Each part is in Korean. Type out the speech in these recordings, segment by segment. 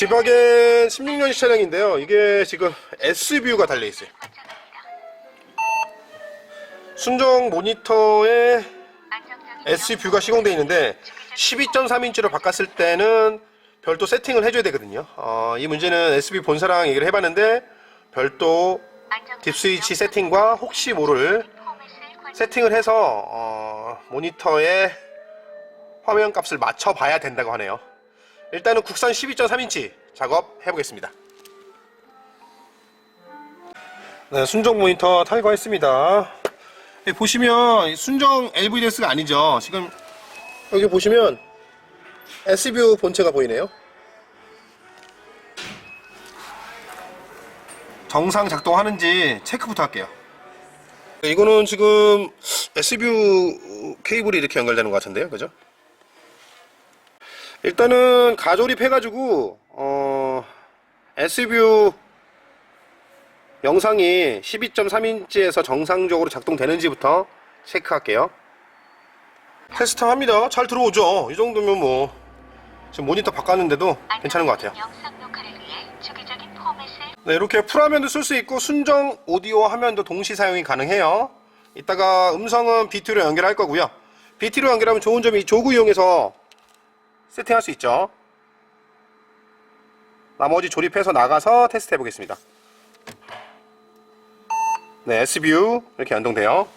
지박엔 16년 차량인데요. 이게 지금 S뷰가 달려 있어요. 순정 모니터에 S뷰가 시공되어 있는데 12.3인치로 바꿨을 때는 별도 세팅을 해줘야 되거든요. 어, 이 문제는 SB 본사랑 얘기를 해봤는데 별도 딥스위치 세팅과 혹시 모를 세팅을 해서 어, 모니터의 화면 값을 맞춰 봐야 된다고 하네요. 일단은 국산 12.3인치 작업 해보겠습니다. 네, 순정 모니터 탈거했습니다. 여기 보시면 순정 LVDS가 아니죠. 지금 여기 보시면 S뷰 본체가 보이네요. 정상 작동하는지 체크부터 할게요. 이거는 지금 S뷰 케이블이 이렇게 연결되는 것 같은데요, 그죠? 일단은 가조립 해가지고 어, S뷰 영상이 12.3인치에서 정상적으로 작동되는지부터 체크할게요. 테스트 합니다. 잘 들어오죠. 이 정도면 뭐 지금 모니터 바꿨는데도 괜찮은 것 같아요. 네, 이렇게 풀화면도 쓸 수 있고 순정 오디오 화면도 동시 사용이 가능해요. 이따가 음성은 BT로 연결할 거고요. BT로 연결하면 좋은 점이 이 조구 이용해서 세팅할 수 있죠. 나머지 조립해서 나가서 테스트 해보겠습니다. 네, S뷰 이렇게 연동돼요.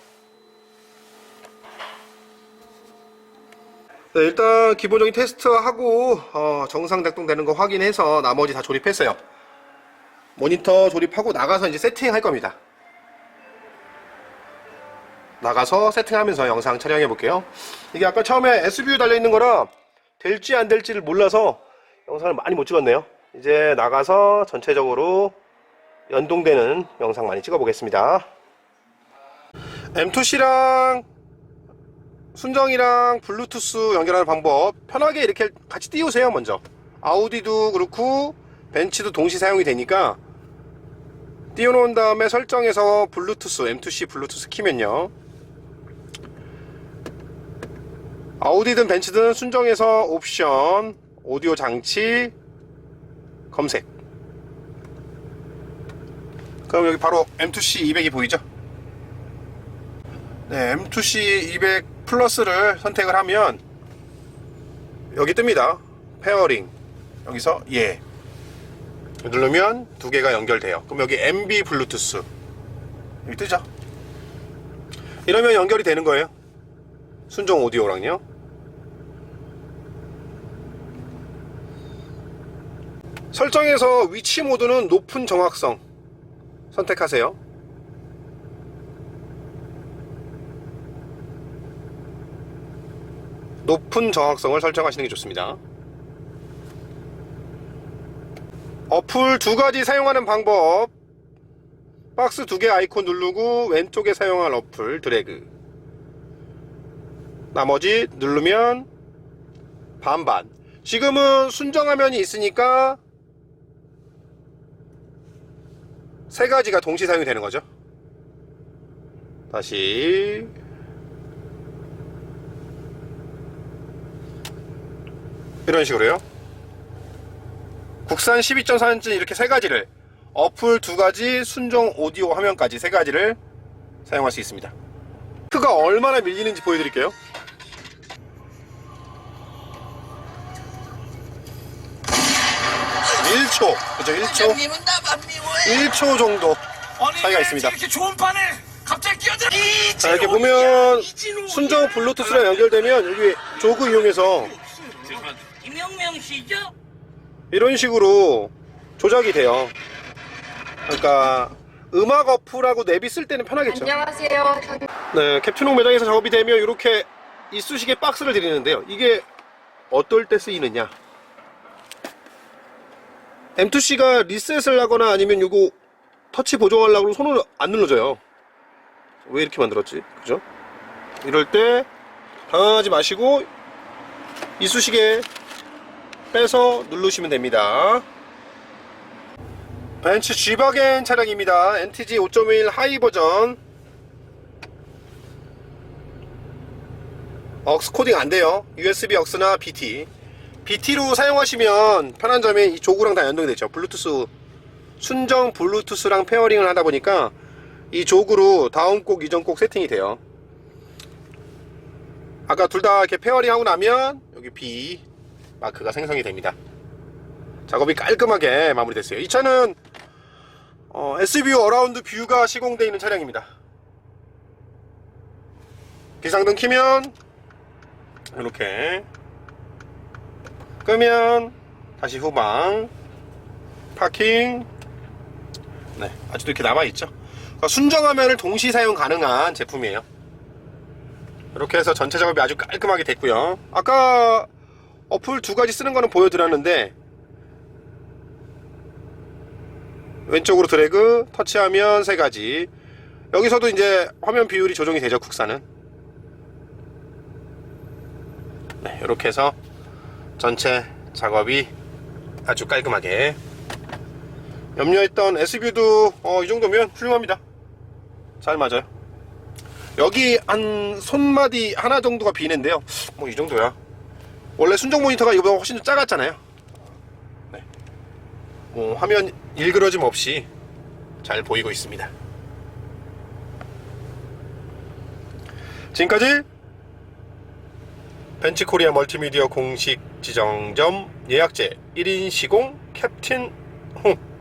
네, 일단 기본적인 테스트하고 어, 정상 작동되는 거 확인해서 나머지 다 조립했어요. 모니터 조립하고 나가서 이제 세팅할 겁니다. 나가서 세팅하면서 영상 촬영해 볼게요. 이게 아까 처음에 S뷰 달려 있는 거라 될지 안 될지를 몰라서 영상을 많이 못 찍었네요. 이제 나가서 전체적으로 연동되는 영상 많이 찍어 보겠습니다. M2C랑 순정이랑 블루투스 연결하는 방법 편하게 이렇게 같이 띄우세요 먼저 아우디도 그렇고 벤츠도 동시 사용이 되니까 띄워놓은 다음에 설정에서 블루투스 M2C 블루투스 키면요 아우디든 벤츠든 순정에서 옵션 오디오 장치 검색 그럼 여기 바로 M2C 200이 보이죠 네, M2C 200 플러스를 선택을 하면 여기 뜹니다. 페어링. 여기서 예. 누르면 두 개가 연결돼요. 그럼 여기 MB 블루투스. 여기 뜨죠? 이러면 연결이 되는 거예요. 순정 오디오랑요. 설정에서 위치 모드는 높은 정확성 선택하세요. 높은 정확성을 설정하시는 게 좋습니다. 어플 두 가지 사용하는 방법. 박스 두 개 아이콘 누르고 왼쪽에 사용할 어플 드래그. 나머지 누르면 반반. 지금은 순정 화면이 있으니까 세 가지가 동시 사용이 되는 거죠. 다시 이런 식으로요. 국산 12.4인치 이렇게 세 가지를 어플 두 가지, 순정 오디오 화면까지 세 가지를 사용할 수 있습니다. 크가 얼마나 밀리는지 보여드릴게요. 1초, 그죠? 1초, 장님은 나만 미워해. 1초 정도 아니, 차이가 왜 있습니다. 이렇게 좋은 판에 갑자기 끼어들어. 자, 이렇게 보면 순정 블루투스랑 연결되면 여기 조그 이용해서 김영명 씨죠? 이런 식으로 조작이 돼요. 그러니까 음악 어플하고 내비 쓸 때는 편하겠죠. 안녕하세요. 전 네, 캡처농 매장에서 작업이 되면 이렇게 이쑤시개 박스를 드리는데요. 이게 어떨 때 쓰이느냐? M2C가 리셋을 하거나 아니면 요거 터치 보정하려고 손을 안 눌러줘요. 왜 이렇게 만들었지? 그죠? 이럴 때 당황하지 마시고 이쑤시개 빼서 누르시면 됩니다. 벤츠 G바겐 차량입니다. NTG 5.1 하이 버전. 억스 코딩 안 돼요. USB 억스나 BT. BT로 사용하시면 편한 점이 이 조구랑 다 연동이 되죠. 블루투스 순정 블루투스랑 페어링을 하다 보니까 이 조구로 다음 곡 이전 곡 세팅이 돼요. 아까 둘 다 이렇게 페어링 하고 나면 여기 B 마크가 생성이 됩니다. 작업이 깔끔하게 마무리됐어요. 이 차는 어, SVU 어라운드 뷰가 시공되어 있는 차량입니다. 비상등 키면 이렇게 끄면 다시 후방 파킹. 네 아직도 이렇게 남아있죠? 그러니까 순정화면을 동시 사용 가능한 제품이에요. 이렇게 해서 전체 작업이 아주 깔끔하게 됐고요. 아까 어플 두 가지 쓰는 거는 보여드렸는데 왼쪽으로 드래그 터치하면 세 가지. 여기서도 이제 화면 비율이 조정이 되죠 국산은? 네, 이렇게 해서 전체 작업이 아주 깔끔하게. 염려했던 SV도 어, 이 정도면 훌륭합니다. 잘 맞아요. 여기 한 손마디 하나 정도가 비는데요. 뭐 이 정도야. 원래 순정 모니터가 이거보다 훨씬 더 작았잖아요. 네. 뭐 화면 일그러짐 없이 잘 보이고 있습니다. 지금까지 벤치코리아 멀티미디어 공식 지정점 예약제 1인 시공 캡틴 홍.